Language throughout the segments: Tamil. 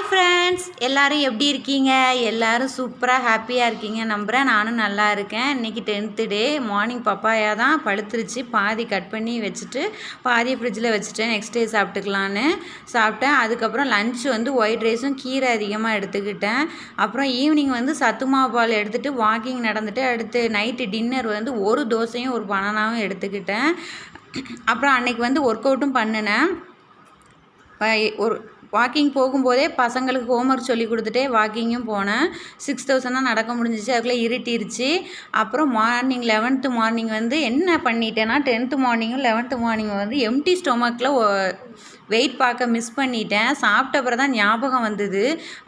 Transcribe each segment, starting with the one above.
ஹாய் ஃப்ரெண்ட்ஸ் எல்லோரும் எப்படி இருக்கீங்க? எல்லோரும் சூப்பராக ஹாப்பியாக இருக்கீங்க. நம்புகிறேன் நானும் நல்லா இருக்கேன். இன்றைக்கி டென்த்து டே மார்னிங் பப்பாயா தான் பழுத்துருச்சு. பாதி கட் பண்ணி வச்சுட்டு பாதி ஃப்ரிட்ஜில் வச்சுட்டேன் நெக்ஸ்ட் டே சாப்பிட்டுக்கலான்னு சாப்பிட்டேன். அதுக்கப்புறம் லஞ்ச் வந்து ஒயிட் ரைஸும் கீரை அதிகமாக எடுத்துக்கிட்டேன். அப்புறம் ஈவினிங் வந்து சத்துமா பால் எடுத்துகிட்டு வாக்கிங் நடந்துட்டு அடுத்து நைட்டு டின்னர் வந்து ஒரு தோசையும் ஒரு பனானாவும் எடுத்துக்கிட்டேன். அப்புறம் அன்னைக்கு வந்து ஒர்க் அவுட்டும் பண்ணினேன். ஒரு வாக்கிங் போகும்போதே பசங்களுக்கு ஹோம்ஒர்க் சொல்லி கொடுத்துட்டே வாக்கிங்கும் போனேன். சிக்ஸ் தௌசண்ட் தான் நடக்க முடிஞ்சிச்சு. அதுக்குள்ளே இருட்டிருச்சு. அப்புறம் மார்னிங் லெவன்த்து மார்னிங் வந்து என்ன பண்ணிட்டேன்னா டென்த்து மார்னிங்கும் லெவன்த்து மார்னிங் வந்து எம்டி ஸ்டொமக்கில் வெயிட் பார்க்க மிஸ் பண்ணிட்டேன். சாப்பிட்ட அப்புறம் தான் ஞாபகம் வந்தது.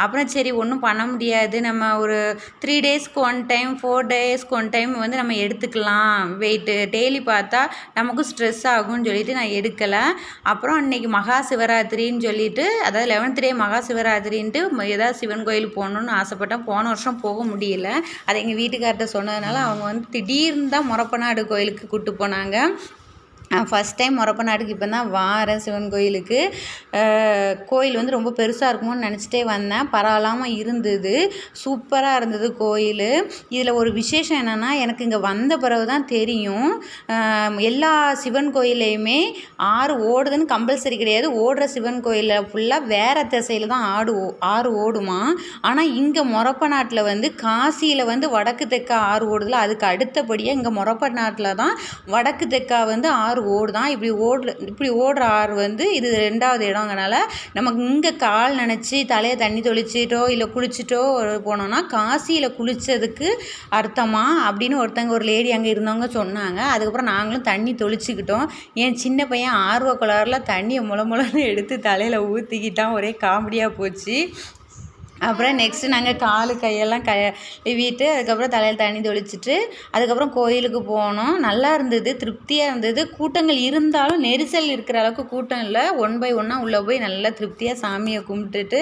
அப்புறம் சரி ஒன்றும் பண்ண முடியாது. நம்ம ஒரு த்ரீ டேஸ்க்கு ஒன் டைம் ஃபோர் டேஸ்க்கு ஒன் டைம் வந்து நம்ம எடுத்துக்கலாம். வெயிட்டு டெய்லி பார்த்தா நமக்கும் ஸ்ட்ரெஸ் ஆகும்னு சொல்லிட்டு நான் எடுக்கலை. அப்புறம் அன்றைக்கி மகா சிவராத்திரின்னு சொல்லிட்டு அதாவது லெவன்த் டே மகா சிவராத்திரின்ட்டு ஏதாவது சிவன் கோயில் போகணுன்னு ஆசைப்பட்டேன் போன வருஷம் போக முடியல. அதை எங்கள் வீட்டுக்கார்ட்ட சொன்னதுனால அவங்க வந்து திடீர்னு தான் முறப்பநாடு கோயிலுக்கு கூப்பிட்டு போனாங்க. நான் ஃபஸ்ட் டைம் முறப்ப நாட்டுக்கு இப்போ தான் வாரேன் சிவன் கோயிலுக்கு. கோயில் வந்து ரொம்ப பெருசாக இருக்குமோன்னு நினச்சிட்டே வந்தேன். பரவாயில்லாமல் இருந்தது. சூப்பராக இருந்தது கோயில். இதில் ஒரு விசேஷம் என்னென்னா எனக்கு இங்கே வந்த பிறகு தான் தெரியும் எல்லா சிவன் கோயிலையுமே ஆறு ஓடுதுன்னு கம்பல்சரி கிடையாது. ஓடுற சிவன் கோயிலில் ஃபுல்லாக வேறு திசையில் தான் ஆடு ஆறு ஓடுமா? ஆனால் இங்கே மொரப்ப நாட்டில் வந்து காசியில் வந்து வடக்கு தெற்கா ஆறு ஓடுதில்ல அதுக்கு அடுத்தபடியாக இங்கே மொரப்ப நாட்டில் தான் வடக்கு தெற்கா வந்து ஆறு ஓடுதான். இப்படி ஓடுற இப்படி ஓடுற ஆறு வந்து இது ரெண்டாவது இடங்கிறனால நமக்கு இங்கே கால் நினச்சி தலையை தண்ணி தொளிச்சிட்டோ இல்லை குளிச்சிட்டோ போனோம்னா காசியில் குளித்ததுக்கு அர்த்தமா அப்படின்னு ஒருத்தங்க ஒரு லேடி அங்கே இருந்தவங்க சொன்னாங்க. அதுக்கப்புறம் நாங்களும் தண்ணி தொளிச்சிக்கிட்டோம். என் சின்ன பையன் ஆர்வ குளாரில் தண்ணியை முளமுளன்னு எடுத்து தலையில் ஊற்றிக்கிட்டான் ஒரே காமெடியாக போச்சு. அப்புறம் நெக்ஸ்ட்டு நாங்கள் கால் கையெல்லாம் கழுவிட்டு அதுக்கப்புறம் தலையில் தண்ணி தெளிச்சிட்டு அதுக்கப்புறம் கோயிலுக்கு போனோம். நல்லா இருந்தது திருப்தியாக இருந்தது. கூட்டங்கள் இருந்தாலும் நெரிசல் இருக்கிற அளவுக்கு கூட்டம் இல்லை. ஒன் பை ஒன்னாக உள்ளே போய் நல்லா திருப்தியாக சாமியை கும்பிட்டுட்டு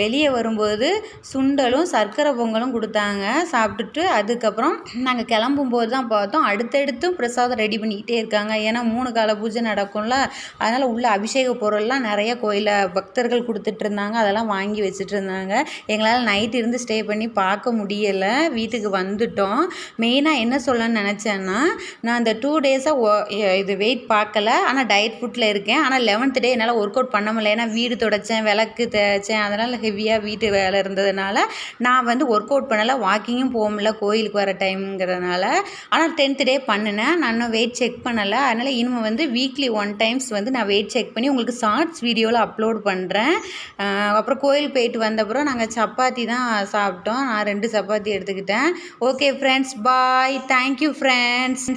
வெளியே வரும்போது சுண்டலும் சர்க்கரை பொங்கலும் கொடுத்தாங்க. சாப்பிட்டுட்டு அதுக்கப்புறம் நாங்கள் கிளம்பும்போது தான் பார்த்தோம். அடுத்தடுத்தும் பிரசாதம் ரெடி பண்ணிக்கிட்டே இருக்காங்க. ஏன்னா மூணு கால பூஜை நடக்கும்ல. அதனால் உள்ள அபிஷேக பொருள்லாம் நிறைய கோயிலில் பக்தர்கள் கொடுத்துட்ருந்தாங்க அதெல்லாம் வாங்கி வச்சுட்டு இருந்தாங்க. எங்களால் நைட் இருந்து ஸ்டே பண்ணி பார்க்க முடியலை. வீட்டுக்கு வந்துட்டோம். மெயினாக என்ன சொல்லணும்னு நினச்சேன்னா நான் அந்த டூ டேஸாக இது வெயிட் பார்க்கல. ஆனால் டயட் ஃபுட்டில் இருக்கேன். ஆனால் லெவன்த் டே என்னால் ஒர்க் அவுட் பண்ண முடியல. ஏன்னா வீடு தொடச்சேன் விளக்கு தேய்ச்சேன். அதனால் ஹெவியாக வீட்டு வேலை இருந்ததுனால நான் வந்து ஒர்க் அவுட் பண்ணலை. வாக்கிங்கும் போக முடியல. கோயிலுக்கு வர டைம்ங்கிறதுனால ஆனால் டென்த் டே பண்ணினேன். நான் இன்னும் வெயிட் செக் பண்ணலை. அதனால் இனிமேல் வந்து வீக்லி ஒன் டைம்ஸ் வந்து நான் வெயிட் செக் பண்ணி உங்களுக்கு ஷார்ட்ஸ் வீடியோவில் அப்லோட் பண்ணுறேன் அப்புறம் கோயில் போயிட்டு வந்தப்புறம் நாங்கள் சப்பாத்தி தான் சாப்பிட்டோம். நான் ரெண்டு சப்பாத்தி எடுத்துக்கிட்டேன். Okay friends bye thank you friends